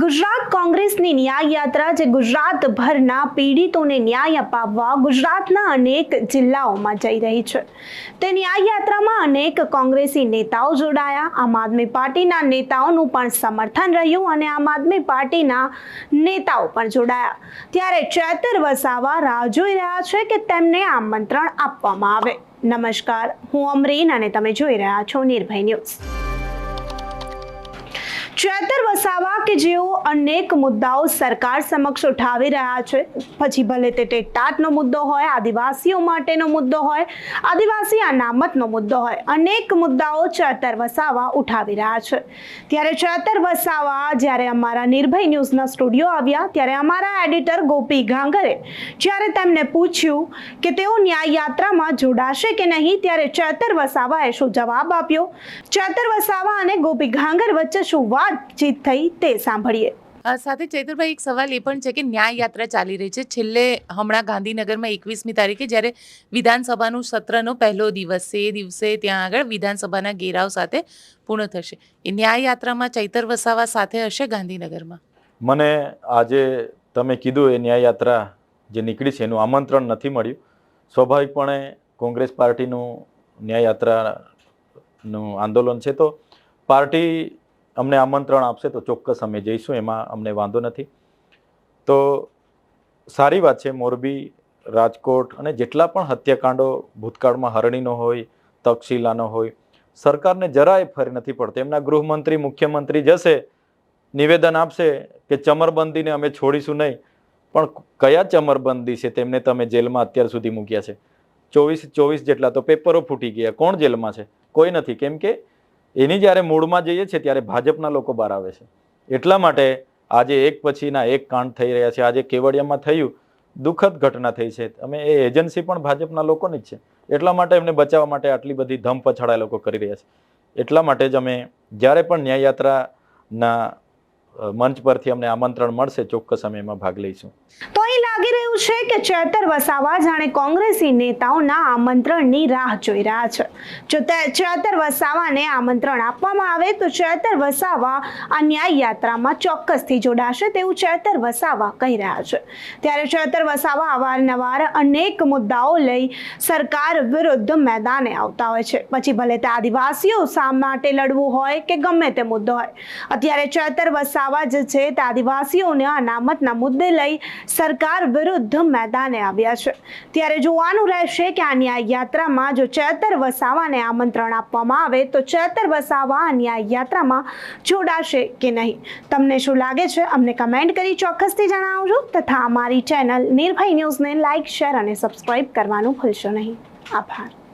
ગુજરાત કોંગ્રેસની ન્યાય યાત્રા જે ગુજરાતભરના પીડિતોને ન્યાય અપાવવા ગુજરાતના અનેક જિલ્લાઓમાં જઈ રહી છે. તે ન્યાય યાત્રામાં અનેક કોંગ્રેસી નેતાઓ જોડાયા. આમ આદમી પાર્ટીના નેતાઓનું પણ સમર્થન રહ્યું અને આમ આદમી પાર્ટીના નેતાઓ પણ જોડાયા. ત્યારે ચેતર વસાવા રાહ જોઈ રહ્યા છે કે તેમને આમંત્રણ આપવામાં આવે. નમસ્કાર, હું અમરીન અને તમે જોઈ રહ્યા છો નિર્ભય ન્યૂઝ. ચેતર વસાવા કે જેઓ અનેક મુદ્દાઓ સરકાર સમક્ષ ઉઠાવી રહ્યા છે? પછી ભલે તે ટેટાટનો મુદ્દો હોય, આદિવાસીઓ માટેનો મુદ્દો હોય, આદિવાસી અનામતનો મુદ્દો હોય, અનેક મુદ્દાઓ ચેતર વસાવા ઉઠાવી રહ્યા છે. ત્યારે ચેતર વસાવા જ્યારે અમારા નિર્ભય ન્યૂઝના સ્ટુડિયો આવ્યા, ત્યારે અમારા એડિટર ગોપી ઘાંગરે જ્યારે તેમને પૂછ્યું કે તેઓ ન્યાય યાત્રામાં જોડાશે કે નહીં, ત્યારે ચેતર વસાવાએ શું જવાબ આપ્યો? ચેતર વસાવા અને ગોપી ઘાંગર વચ્ચે શું વાતચીત થઈ તે સાંભળીએ સાથે ચૈતરભાઈ એક સવાલ એ પણ છે કે ન્યાય યાત્રા ચાલી રહી છે છેલ્લે હમણાં ગાંધીનગરમાં એકવીસમી તારીખે જ્યારે વિધાનસભાનું સત્રનો પહેલો દિવસ છે એ દિવસે ત્યાં આગળ વિધાનસભાના ઘેરાવ સાથે પૂર્ણ થશે એ ન્યાય યાત્રામાં ચૈતર વસાવા સાથે હશે ગાંધીનગરમાં મને આજે તમે કીધું એ ન્યાય યાત્રા જે નીકળી છે એનું આમંત્રણ નથી મળ્યું સ્વાભાવિકપણે કોંગ્રેસ પાર્ટીનું ન્યાય યાત્રાનું આંદોલન છે તો પાર્ટી અમને આમંત્રણ આપશે તો ચોક્કસ અમે જઈશું, એમાં અમને વાંધો નથી. તો સારી વાત છે, મોરબી રાજકોટ અને જેટલા પણ હત્યાકાંડો ભૂતકાળમાં હરણીનો હોય, તક્ષશિલાનો હોય, સરકારને જરાય ફરી નથી પડતી. એમના ગૃહમંત્રી, મુખ્યમંત્રી જશે, નિવેદન આપશે કે ચમરબંધીને અમે છોડીશું નહીં. પણ કયા ચમરબંધી છે તેમને તમે જેલમાં અત્યાર સુધી મૂક્યા છે. ચોવીસ ચોવીસ જેટલા તો પેપરો ફૂટી ગયા. કોણ જેલમાં છે? કોઈ નથી. કેમ કે એની જ્યારે મૂળમાં જઈએ છીએ ત્યારે ભાજપના લોકો બહાર આવે છે. એટલા માટે આજે એક પછીના એક કાંડ થઈ રહ્યા છે. આજે કેવડિયામાં થયું દુઃખદ ઘટના થઈ છે. અમે એ એજન્સી પણ ભાજપના લોકોની જ છે. એટલા માટે એમને બચાવવા માટે આટલી બધી ધમ પછાડા લોકો કરી રહ્યા છે. એટલા માટે જ અમે જ્યારે પણ ન્યાય યાત્રાના અ, મંચ પરથી અમને આમંત્રણ મળશે, ચોક્કસ અમે એમાં ભાગ લઈશું. તો અહીં લાગી રહ્યું છે કે ચેતર વસાવા જાણે કોંગ્રેસી નેતાઓના આમંત્રણની રાહ જોઈ રહ્યા છે. જો ચેતર વસાવાને આમંત્રણ આપવામાં આવે, તો ચેતર વસાવા આ ન્યાય યાત્રામાં ચોક્કસથી જોડાશે તેવું ચેતર વસાવા કહી રહ્યા છે. ત્યારે ચેતર વસાવા અવારનવાર અનેક મુદ્દાઓ લઈ સરકાર વિરુદ્ધ મેદાને આવતા હોય છે. પછી ભલે તે આદિવાસીઓ શા માટે લડવું હોય કે ગમે તે મુદ્દો હોય. અત્યારે ચેતર વસાવા જે છે તે આદિવાસીઓને અનામતના મુદ્દે લઈ સરકાર વિરુદ્ધ મેદાને આવ્યા છે. ત્યારે જોવાનું રહેશે કે આ ન્યાય યાત્રામાં જો ચેતર વસાવાને આમંત્રણ આપવામાં આવે તો ચેતર વસાવા આ ન્યાય યાત્રામાં જોડાશે કે નહીં? તમને શું લાગે છે? અમને કમેન્ટ કરી ચોક્કસથી જણાવજો તથા અમારી ચેનલ નિર્ભય ન્યૂઝને લાઇક શેર અને સબસ્ક્રાઇબ કરવાનું ભૂલશો નહીં. આભાર.